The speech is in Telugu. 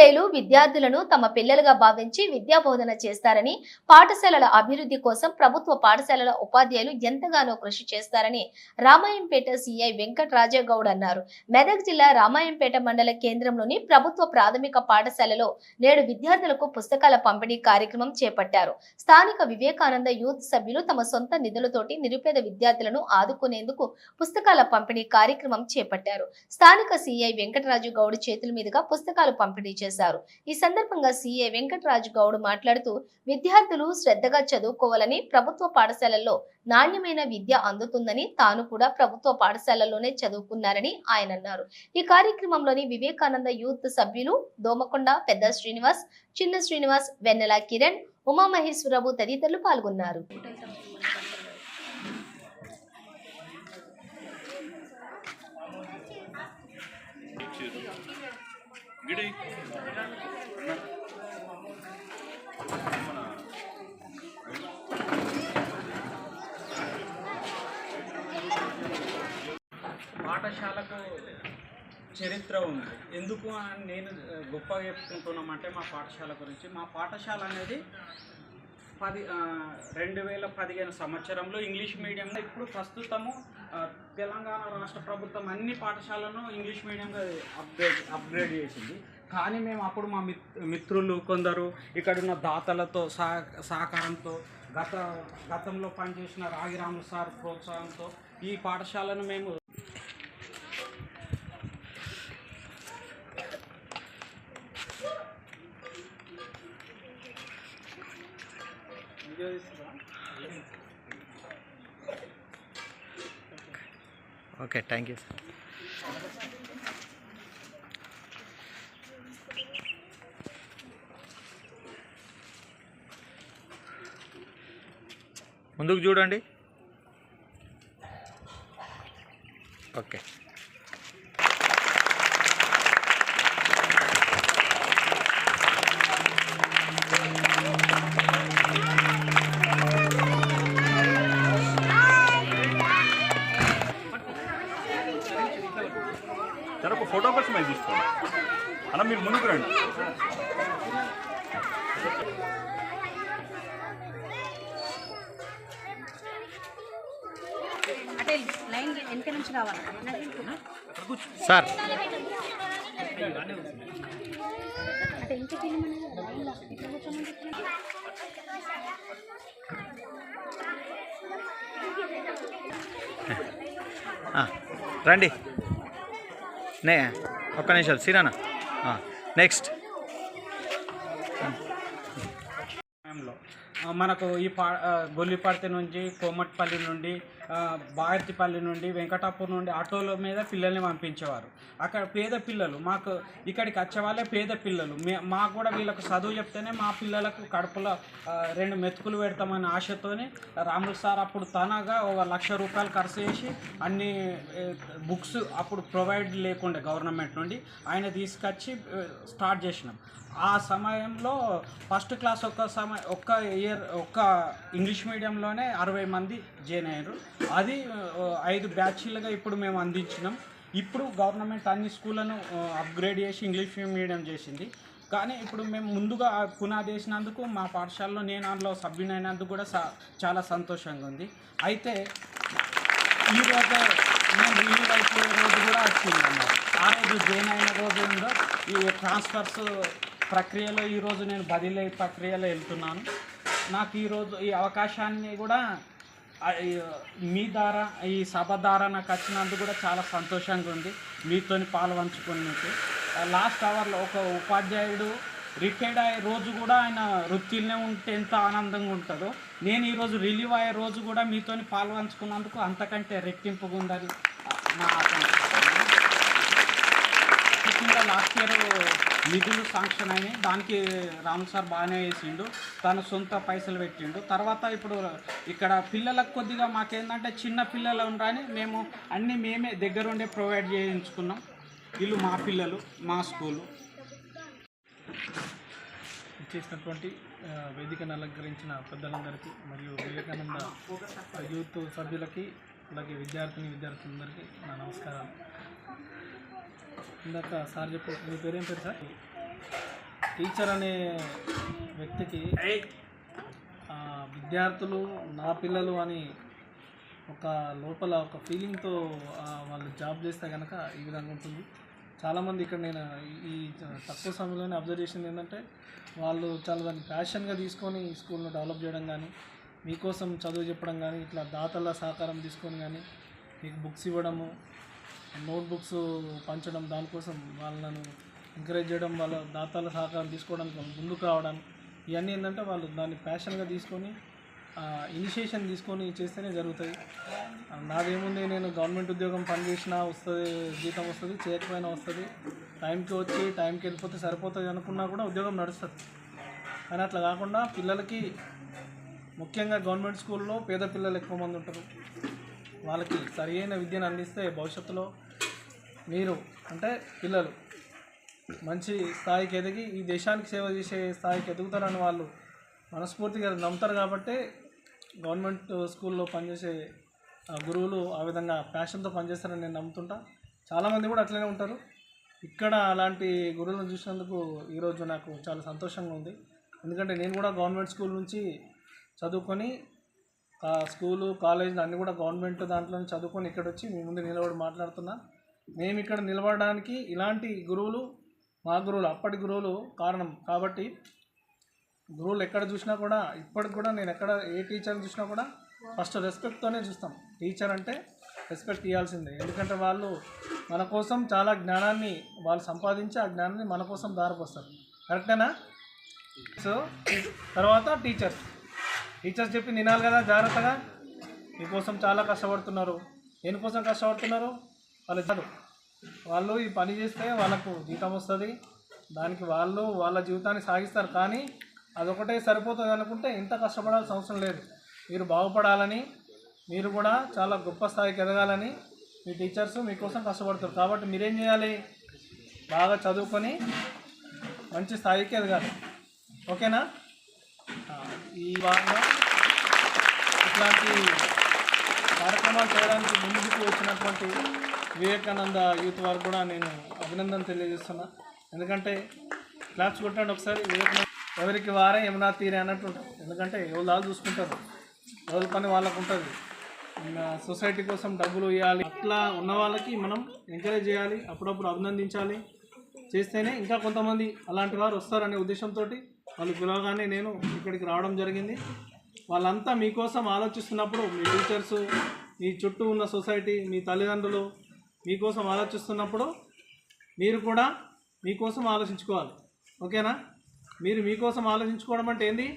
ఉపాధ్యాయులు విద్యార్థులను తమ పిల్లలుగా భావించి విద్యా బోధన చేస్తారని పాఠశాలల అభివృద్ధి కోసం ప్రభుత్వ పాఠశాలల ఉపాధ్యాయులు ఎంతగానో కృషి చేస్తారని రామాయంపేట సిఐ వెంకట రాజాగౌడ్ అన్నారు. మెదక్ జిల్లా రామాయంపేట మండల కేంద్రంలోని ప్రభుత్వ ప్రాథమిక పాఠశాలలో నేడు విద్యార్థులకు పుస్తకాల పంపిణీ కార్యక్రమం చేపట్టారు. స్థానిక వివేకానంద యూత్ సభ్యులు తమ సొంత నిధులతోటి నిరుపేద విద్యార్థులను ఆదుకునేందుకు పుస్తకాల పంపిణీ కార్యక్రమం చేపట్టారు. స్థానిక సిఐ వెంకటరాజు గౌడ్ చేతుల మీదుగా పుస్తకాలు పంపిణీ చేశారు. ఈ సందర్భంగా సీఏ వెంకటరాజు గౌడ్ మాట్లాడుతూ విద్యార్థులు శ్రద్ధగా చదువుకోవాలని ప్రభుత్వ పాఠశాలల్లో నాణ్యమైన విద్య అందుతుందని తాను కూడా ప్రభుత్వ పాఠశాలలోనే చదువుకున్నారని ఆయన అన్నారు. ఈ కార్యక్రమంలోని వివేకానంద యూత్ సభ్యులు దోమకొండ పెద్ద శ్రీనివాస్ చిన్న శ్రీనివాస్ వెన్నెల కిరణ్ ఉమామహేశ్వరరావు తదితరులు పాల్గొన్నారు. పాఠశాలకు చరిత్ర ఉంది. ఎందుకు అని నేను గొప్పగా చెప్పుకుంటున్నామంటే మా పాఠశాల గురించి. మా పాఠశాల అనేది పది రెండు వేల పదిహేను సంవత్సరంలో ఇంగ్లీష్ మీడియంలో ఇప్పుడు ప్రస్తుతము తెలంగాణ రాష్ట్ర ప్రభుత్వం అన్ని పాఠశాలను ఇంగ్లీష్ మీడియంగా అప్గ్రేడ్ అప్గ్రేడ్ చేసింది. కానీ మేము అప్పుడు మా మిత్రులు కొందరు ఇక్కడున్న దాతలతో సహకారంతో గత గతంలో పనిచేసిన రాగిరాములు సార్ ప్రోత్సాహంతో ఈ పాఠశాలను మేము ఓకే థ్యాంక్ యూ సార్ ముందుకు చూడండి. ఓకే. మీరు ముందుకు రండి. అంటే లైన్ వెనక నుంచి కావాలి సార్. రండి. నే ఒక్క నిమిషం సిరానా నెక్స్ట్ సమయంలో మనకు ఈ పా గొల్లిపర్తి నుంచి కోమట్పల్లి నుండి భారతిపల్లి బాగర్తిపల్లి నుండి వెంకటాపూర్ నుండి ఆటోల మీద పిల్లల్ని పంపించేవారు. అక్కడ పేద పిల్లలు మాకు ఇక్కడికి వచ్చేవాళ్ళే పేద పిల్లలు. మే మాకు కూడా వీళ్ళకు చదువు చెప్తేనే మా పిల్లలకు కడుపులో రెండు మెతుకులు పెడతామనే ఆశతోనే రాములు సార్ అప్పుడు తనగా ఒక లక్ష రూపాయలు ఖర్చు చేసి అన్ని బుక్స్ అప్పుడు ప్రొవైడ్ లేకుండే గవర్నమెంట్ నుండి ఆయన తీసుకొచ్చి స్టార్ట్ చేసినాం. ఆ సమయంలో ఫస్ట్ క్లాస్ ఒక్క సమయ ఒక్క ఇయర్ ఒక్క ఇంగ్లీష్ మీడియంలోనే అరవై మంది జాయిన్ అయ్యారు. అది ఐదు బ్యాచ్లుగా ఇప్పుడు మేము అందించినాం. ఇప్పుడు గవర్నమెంట్ అన్ని స్కూళ్ళను అప్గ్రేడ్ చేసి ఇంగ్లీష్ మీడియం చేసింది. కానీ ఇప్పుడు మేము ముందుగా పునాది వేసినందుకు మా పాఠశాలలో నేను అందులో సభ్యునైనందుకు కూడా చాలా సంతోషంగా ఉంది. అయితే ఈ రోజు నేను రిలీవ్ అయిపోయే రోజు కూడా వచ్చింది అన్నమాట ఆ రోజు జాయిన్ అయిన రోజు ఉందో ఈ ట్రాన్స్ఫర్స్ ప్రక్రియలో ఈరోజు నేను బదిలీ ప్రక్రియలో వెళ్తున్నాను. నాకు ఈరోజు ఈ అవకాశాన్ని కూడా మీ ద్వారా ఈ సభ ద్వారా నాకు వచ్చినందుకు కూడా చాలా సంతోషంగా ఉంది. మీతోని పాల్పంచుకున్నట్టు లాస్ట్ అవర్లో ఒక ఉపాధ్యాయుడు రిటైర్డ్ అయ్యే రోజు కూడా ఆయన వృత్తిలోనే ఉంటే ఎంత ఆనందంగా ఉంటుందో. నేను ఈరోజు రిలీవ్ అయ్యే రోజు కూడా మీతోని పాలు పంచుకున్నందుకు అంతకంటే రెట్టింపుగా ఉందని నా ఆకాంక్ష. ముఖ్యంగా లాస్ట్ ఇయర్ నిధులు శాంక్షన్ అయినాయి. దానికి రామ్ సార్ బాగానే వేసిండు తన సొంత పైసలు పెట్టిండు. తర్వాత ఇప్పుడు ఇక్కడ పిల్లలకు కొద్దిగా మాకేందంటే చిన్న పిల్లలు ఉండని మేము అన్నీ మేమే దగ్గరుండే ప్రొవైడ్ చేయించుకున్నాం. వీళ్ళు మా పిల్లలు మా స్కూలు. ఇచ్చేసినటువంటి వేదికను అలంకరించిన పెద్దలందరికీ మరియు వివేకానంద యూత్ సభ్యులకి అలాగే విద్యార్థిని విద్యార్థులందరికీ నా నమస్కారాలు. ఇందాక సార్ చెప్పు మీ పేరేం పేరు సార్? టీచర్ అనే వ్యక్తికి విద్యార్థులు నా పిల్లలు అని ఒక లోపల ఒక ఫీలింగ్తో వాళ్ళు జాబ్ చేస్తే కనుక ఈ విధంగా ఉంటుంది. చాలామంది ఇక్కడ నేను ఈ- తక్కువ సమయంలోనే అబ్జర్వ్ చేసింది ఏంటంటే వాళ్ళు చాలా దాన్ని ప్యాషన్గా తీసుకొని ఈ స్కూల్ను డెవలప్ చేయడం కానీ మీకోసం చదువు చెప్పడం కానీ ఇట్లా దాతల సహకారం తీసుకొని కానీ మీకు బుక్స్ ఇవ్వడము నోట్బుక్స్ పంచడం దానికోసం వాళ్ళను ఎంకరేజ్ చేయడం వాళ్ళ దాతాల సహకారం తీసుకోవడానికి ముందుకు రావడం ఇవన్నీ ఏంటంటే వాళ్ళు దాన్ని ప్యాషన్గా తీసుకొని ఇనిషియేషన్ తీసుకొని చేస్తేనే జరుగుతాయి. నాదేముంది నేను గవర్నమెంట్ ఉద్యోగం పనిచేసినా వస్తుంది జీతం వస్తుంది చేయకపోయినా వస్తుంది టైంకి వచ్చి టైంకి వెళ్ళిపోతే సరిపోతుంది అనుకున్నా కూడా ఉద్యోగం నడుస్తుంది. కానీ అట్లా కాకుండా పిల్లలకి ముఖ్యంగా గవర్నమెంట్ స్కూల్లో పేద పిల్లలు ఎక్కువ మంది ఉంటారు. వాళ్ళకి సరియైన విద్యను అందిస్తే భవిష్యత్తులో మీరు అంటే పిల్లలు మంచి స్థాయికి ఎదిగి ఈ దేశానికి సేవ చేసే స్థాయికి ఎదుగుతారని వాళ్ళు మనస్ఫూర్తిగా నమ్ముతారు కాబట్టి గవర్నమెంట్ స్కూల్లో పనిచేసే ఆ, గురువులు ఆ విధంగా ప్యాషన్తో పనిచేస్తారని నేను నమ్ముతుంటా. చాలామంది కూడా అట్లనే ఉంటారు. ఇక్కడ అలాంటి గురువులను చూసినందుకు ఈరోజు నాకు చాలా సంతోషంగా ఉంది. ఎందుకంటే నేను కూడా గవర్నమెంట్ స్కూల్ నుంచి చదువుకొని స్కూలు కాలేజీలు అన్నీ కూడా గవర్నమెంట్ దాంట్లో చదువుకొని ఇక్కడ వచ్చి మీ ముందు నిలబడి మాట్లాడుతున్నా. మేము ఇక్కడ నిలబడడానికి ఇలాంటి గురువులు మా గురువులు అప్పటి గురువులు కారణం. కాబట్టి గురువులు ఎక్కడ చూసినా కూడా ఇప్పటికి కూడా నేను ఎక్కడ ఏ టీచర్ని చూసినా కూడా ఫస్ట్ రెస్పెక్ట్తోనే చూస్తాం. టీచర్ అంటే రెస్పెక్ట్ ఇవ్వాల్సిందే ఎందుకంటే వాళ్ళు మన కోసం చాలా జ్ఞానాన్ని వాళ్ళు సంపాదించి ఆ జ్ఞానాన్ని మన కోసం దారిపోస్తారు కరెక్టేనా సో తర్వాత టీచర్స్ టీచర్స్ చెప్పి నినాలి కదా జాగ్రత్తగా. మీకోసం చాలా కష్టపడుతున్నారు. దేనికోసం కష్టపడుతున్నారు? వాళ్ళు చదువు వాళ్ళు ఈ పని చేస్తే వాళ్ళకు జీతం వస్తుంది. దానికి వాళ్ళు వాళ్ళ జీవితాన్ని సాగిస్తారు. కానీ అదొకటే సరిపోతుంది అనుకుంటే ఇంత కష్టపడాల్సిన అవసరం లేదు. మీరు బాగుపడాలని మీరు కూడా చాలా గొప్ప స్థాయికి ఎదగాలని మీ టీచర్స్ మీకోసం కష్టపడతారు. కాబట్టి మీరేం చేయాలి? బాగా చదువుకొని మంచి స్థాయికి ఎదగాలి. ఓకేనా? ఈ భాగంగా ఇట్లాంటి కార్యక్రమాలు చేయడానికి ముందుకు వచ్చినటువంటి వివేకానంద యూత్ వారు కూడా నేను అభినందన తెలియజేస్తున్నా. ఎందుకంటే క్లాప్స్ కొట్టండి ఒకసారి వివేకానంద ఎవరికి వారే ఏమన్నా తీరే అన్నట్టు ఎందుకంటే ఎవరు దాలు చూసుకుంటారు? ఎవరి పని వాళ్ళకు ఉంటుంది. మన సొసైటీ కోసం డబ్బులు ఇవ్వాలి. అట్లా ఉన్న వాళ్ళకి మనం ఎంకరేజ్ చేయాలి అప్పుడప్పుడు అభినందించాలి. చేస్తేనే ఇంకా కొంతమంది అలాంటి వారు వస్తారనే ఉద్దేశంతో వాళ్ళు పిలవగానే నేను ఇక్కడికి రావడం జరిగింది. వాళ్ళంతా మీకోసం ఆలోచిస్తున్నప్పుడు మీ టీచర్సు మీ చుట్టూ ఉన్న సొసైటీ మీ తల్లిదండ్రులు మీకోసం ఆలోచిస్తున్నప్పుడు మీరు కూడా మీకోసం ఆలోచించుకోవాలి. ఓకేనా? మీరు మీకోసం ఆలోచించుకోవడం అంటే ఏంది?